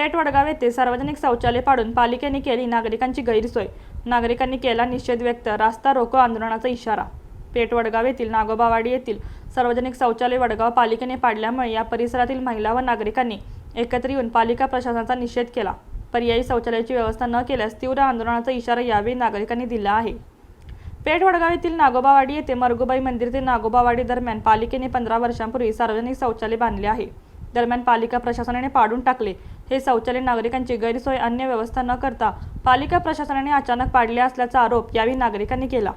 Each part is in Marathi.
येथे सार्वजनिक शौचालय पाडून पालिकेने केली नागरिकांची गैरसोय. नागरिकांनी केला निषेध व्यक्त रास्ता रोको आंदोलनाचा इशारा. पेठ वडगाव येथील नागोबावाडी येथील सार्वजनिक शौचालय वडगाव पालिकेने पाडल्यामुळे या परिसरातील महिला व नागरिकांनी एकत्र येऊन पालिका प्रशासनाचा निषेध केला. पर्यायी शौचालयाची व्यवस्था न केल्यास तीव्र आंदोलनाचा इशारा यावेळी नागरिकांनी दिला आहे. पेठ वडगाव येथील नागोबावाडी येथे मरगुबाई मंदिर ते नागोबावाडी दरम्यान पालिकेने पंधरा वर्षांपूर्वी सार्वजनिक शौचालय बांधले आहे. दरम्यान पालिका प्रशासनाने पाडून टाकले. हे शौचालय नागरिकांची गैरसोय अन्य व्यवस्था न करता पालिका प्रशासनाने अचानक पाडले असल्याचा आरोप यावेळी नागरिकांनी केला.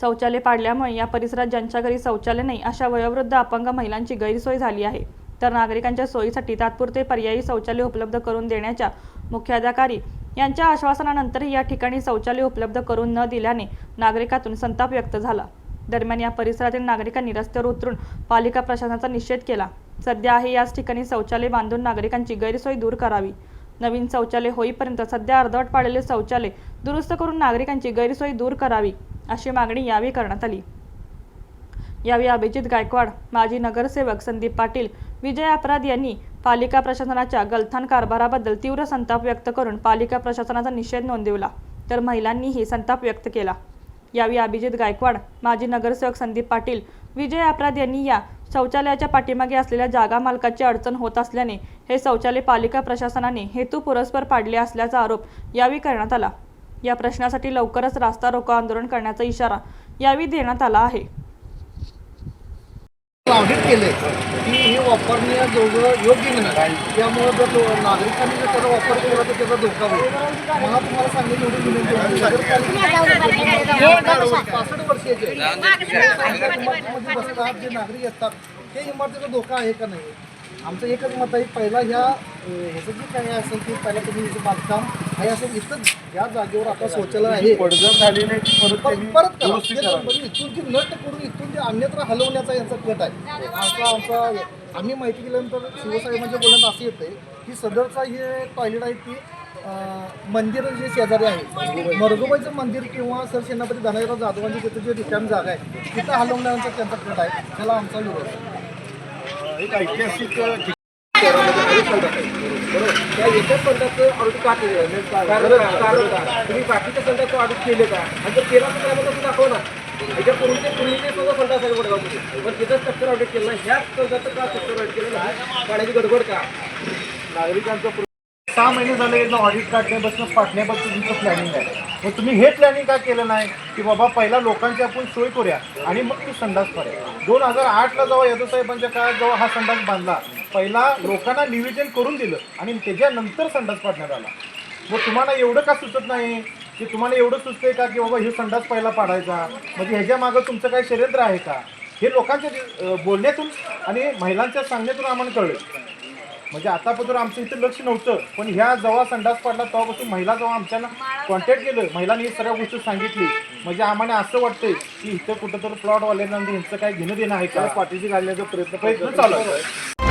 शौचालय पाडल्यामुळे या परिसरात ज्यांच्या घरी शौचालय नाही अशा वयोवृद्ध अपंग महिलांची गैरसोय झाली आहे. तर नागरिकांच्या सोयीसाठी तात्पुरते पर्यायी शौचालय उपलब्ध करून देण्याच्या मुख्याधिकारी यांच्या आश्वासनानंतरही या ठिकाणी शौचालय उपलब्ध करून न दिल्याने नागरिकातून संताप व्यक्त झाला. दरम्यान या परिसरातील नागरिकांनी रस्त्यावर उतरून पालिका प्रशासनाचा निषेध केला. सध्या आहे याच ठिकाणी शौचालय बांधून नागरिकांची गैरसोय दूर करावी. नवीन शौचालय होईपर्यंत सध्या अर्धवट पाडलेले शौचालय दुरुस्त करून नागरिकांची गैरसोय दूर करावी अशी मागणी यावेळी करण्यात आली. यावेळी अभिजित गायकवाड माजी नगरसेवक संदीप पाटील विजय अपराध यांनी पालिका प्रशासनाच्या गलथान कारभाराबद्दल तीव्र संताप व्यक्त करून पालिका प्रशासनाचा निषेध नोंदवला तर महिलांनीही संताप व्यक्त केला. यावेळी अभिजित गायकवाड माजी नगरसेवक संदीप पाटील विजय अपराध यांनी या शौचालयाच्या पाठीमागे असलेल्या जागा मालकाची अडचण होत असल्याने हे शौचालय पालिका प्रशासनाने हेतू पुरस्पर पाडले असल्याचा आरोप यावेळी करण्यात आला. या प्रश्नासाठी लवकरच रास्ता रोको आंदोलन करण्याचा इशारा यावेळी देण्यात आला आहे. ऑडिट केले की हे वापरण्यास जोगं योग्य नाही. त्यामुळे जर नागरिकांनी जर त्याचा वापर केला तर त्याचा धोका होईल. मला तुम्हाला सांगितलं एवढी विनंती. पासष्ट वर्षाचे बसतात जे नागरिक असतात ते इमारतीचा धोका आहे का नाही? आमचं एकच मत आहे पहिला ह्या ह्याचं जे काही असेल ते पहिला तुम्ही बांधकाम आहे असं इथं या जागेवर आता शौचालय आहे. पडझड की परत परत त्यांनी परत करा. दुरुस्ती ते करा. म्हणजे इथून जे नट करून इथून जे अन्यत्र हलवण्याचा यांचा कट आहे. आमचा आमचा आम्ही माहिती केल्यानंतर शिवसाहेबांच्या बोलण्यात असं येतं की सदरचा हे टॉयलेट आहे ती अं, मंदिर जे शेजारी आहे. मरगोबाईचं मंदिर किंवा सर सेनापती धनाजीराव जाधवांची तिथं जे रिकामी जागा आहे तिथं हलवण्याचा त्यांचा कट आहे. त्याला आमचा विरोध आहे. एक ऐतिहासिक ठिकाण बरोबर त्या एकाच संघाचं ऑडिट का केलं कारण कारण का तुम्ही बाकीच्या संघाचं ऑडिट केले का आणि जर केला तर आम्हाला तसं दाखवा ना याच्या पूर्वीचे पूर्वीचे सुद्धा संघ असायला वडगावमध्ये पण तिथं स्ट्रक्चर ऑडिट केलं नाही ह्याच संघाचं का स्ट्रक्चर ऑडिट केलं नाही पाण्याची गडबड का नागरिकांचं प्र- सहा महिने झाले याचं ऑडिट काढण्यापासून पाठण्यापासून तुमचं प्लॅनिंग आहे. मग तुम्ही हे प्लॅनिंग का केलं नाही? की बाबा पहिला लोकांची आपण सोय करूया आणि मग ती संडास करूया. दोन हजार आठला जेव्हा यदुसाहेबांच्या काळात जेव्हा हा संडास बांधला पहिला लोकांना निवेदन करून दिलं आणि त्याच्यानंतर संडास पाडण्यात आला. मग तुम्हाला एवढं का सुचत नाही? की तुम्हाला एवढं सुचतंय का की बाबा हे संडास पहिला पाडायचा? म्हणजे ह्याच्या मागं तुमचं काही षडयंत्र आहे का? हे लोकांच्या बोलण्यातून आणि महिलांच्या सांगण्यातून आम्हाला कळलं. म्हणजे आतापर्यंत आमचं इथं लक्ष नव्हतं पण ह्या जेव्हा संडास पडला तेव्हापासून महिला जेव्हा आमच्याला कॉन्टॅक्ट केलं महिलांनी ही सगळ्या गोष्टी सांगितली. म्हणजे आम्हाला असं वाटतंय की इथं कुठं तर प्लॉटवाल्यांना यांचं काय घेणं देणं आहे का? पाठीशी घालण्याचा प्रयत्न प्रयत्न चालू आहे.